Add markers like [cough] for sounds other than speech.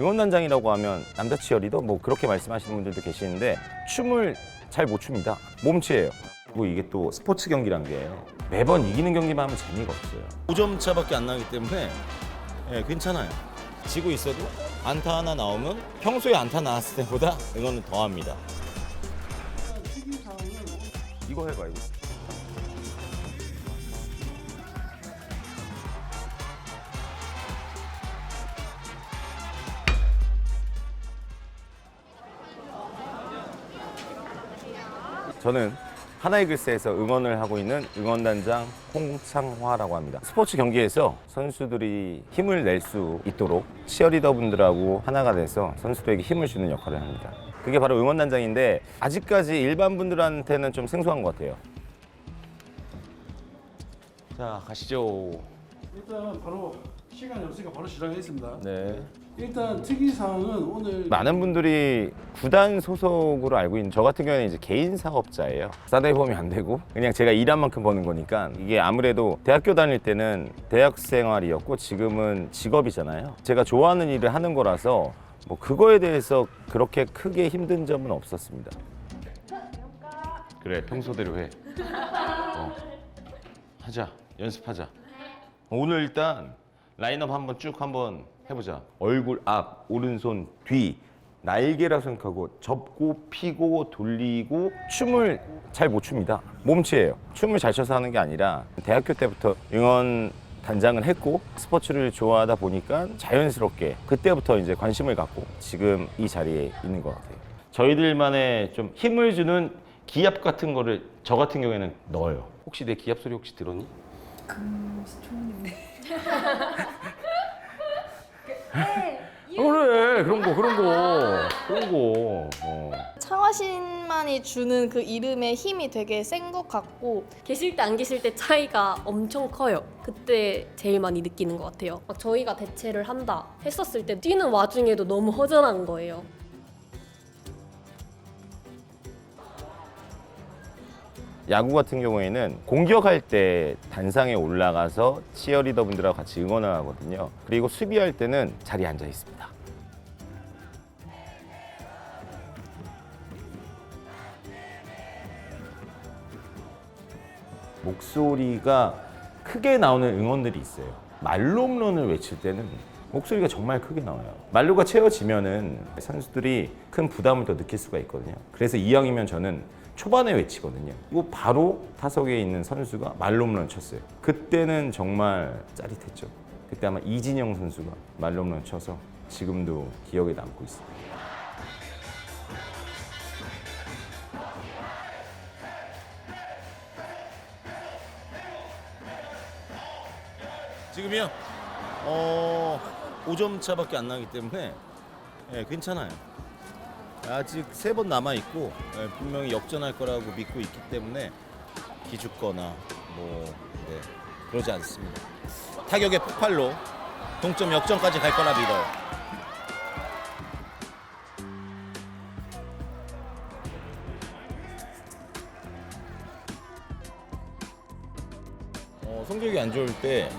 응원단장이라고 하면 남자 치어리더 뭐 그렇게 말씀하시는 분들도 계시는데 춤을 잘 못 춥니다. 몸치예요. 그리고 이게 또 스포츠 경기란 게 매번 이기는 경기만 하면 재미가 없어요. 5점 차밖에 안 나기 때문에 예, 괜찮아요. 지고 있어도 안타 하나 나오면 평소에 안타 나왔을 때보다 이거는 더합니다. 이거 해봐 이거. 저는 하나이글스에서 응원을 하고 있는 응원단장 홍창화라고 합니다. 스포츠 경기에서 선수들이 힘을 낼 수 있도록 치어리더 분들하고 하나가 돼서 선수들에게 힘을 주는 역할을 합니다. 그게 바로 응원단장인데 아직까지 일반 분들한테는 좀 생소한 것 같아요. 자 가시죠. 일단 바로 시간이 없으니까 바로 시작하겠습니다. 네. 일단 특이사항은 오늘 많은 분들이 구단 소속으로 알고 있는 저 같은 경우에는 이제 개인 사업자예요. 싸다이 보면 안 되고 그냥 제가 일한 만큼 버는 거니까 이게 아무래도 대학교 다닐 때는 대학 생활이었고 지금은 직업이잖아요. 제가 좋아하는 일을 하는 거라서 뭐 그거에 대해서 그렇게 크게 힘든 점은 없었습니다. 그래 평소대로 해. 어. 하자 연습하자. 오늘 일단 라인업 한번 쭉 한번 해보자. 얼굴 앞, 오른손 뒤, 날개라 생각하고 접고 피고 돌리고 춤을 잘 못 춥니다. 몸치예요. 춤을 잘 춰서 하는 게 아니라 대학교 때부터 응원 단장을 했고 스포츠를 좋아하다 보니까 자연스럽게 그때부터 이제 관심을 갖고 지금 이 자리에 있는 것 같아요. 저희들만의 좀 힘을 주는 기합 같은 거를 저 같은 경우에는 넣어요. 혹시 내 기합 소리 혹시 들었니? 그 [laughs] 래 그런 거 그런 거 그런 거 어. 창화신만이 주는 그 이름의 힘이 되게 센 것 같고 계실 때 안 계실 때 차이가 엄청 커요. 그때 제일 많이 느끼는 것 같아요. 막 저희가 대체를 한다 했었을 때 뛰는 와중에도 너무 허전한 거예요. 야구 같은 경우에는 공격할 때 단상에 올라가서 치어리더 분들하고 같이 응원을 하거든요. 그리고 수비할 때는 자리에 앉아 있습니다. 목소리가 크게 나오는 응원들이 있어요. 말로 홈런을 외칠 때는 목소리가 정말 크게 나와요. 말로가 채워지면은 선수들이 큰 부담을 더 느낄 수가 있거든요. 그래서 이왕이면 저는 초반에 외치거든요. 이거 바로 타석에 있는 선수가 말로 홈런 쳤어요. 그때는 정말 짜릿했죠. 그때 아마 이진영 선수가 말로 홈런 쳐서 지금도 기억에 남고 있어요. 지금이요? 어, 5점 차밖에 안 나기 때문에 예, 괜찮아요. 아직 세 번 남아 있고 예, 분명히 역전할 거라고 믿고 있기 때문에 기죽거나 뭐 네, 그러지 않습니다. 타격의 폭발로 동점 역전까지 갈 거라 믿어요. 어, 성적이 안 좋을 때